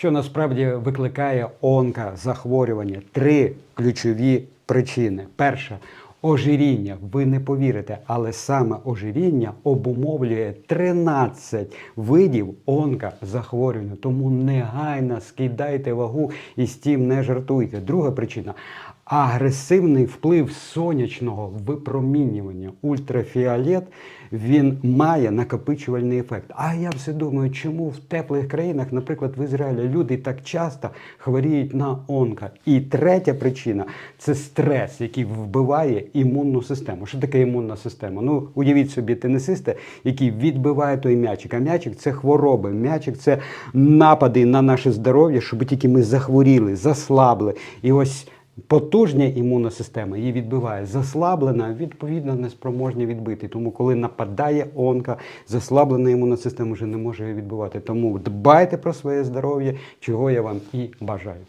Що насправді викликає онкозахворювання? Три ключові причини. Перша ожиріння. Ви не повірите, але саме ожиріння обумовлює 13 видів онкозахворювання. Тому негайно скидайте вагу і з тим не жартуйте. Друга причина агресивний вплив сонячного випромінювання ультрафіолет він має накопичувальний ефект. А я все думаю, чому в теплих країнах, наприклад, в Ізраїлі, люди так часто хворіють на онко. І третя причина це стрес, який вбиває імунну систему. Що таке імунна система? Ну, уявіть собі, тенісиста, який відбиває той м'ячик. А м'ячик це хвороби. М'ячик це напади на наше здоров'я, щоб тільки ми захворіли, заслабли. І ось Потужня імунна система її відбиває, заслаблена, відповідно, неспроможня відбити. Тому, коли нападає онка, заслаблена імунна система вже не може її відбивати. Тому дбайте про своє здоров'я, чого я вам і бажаю.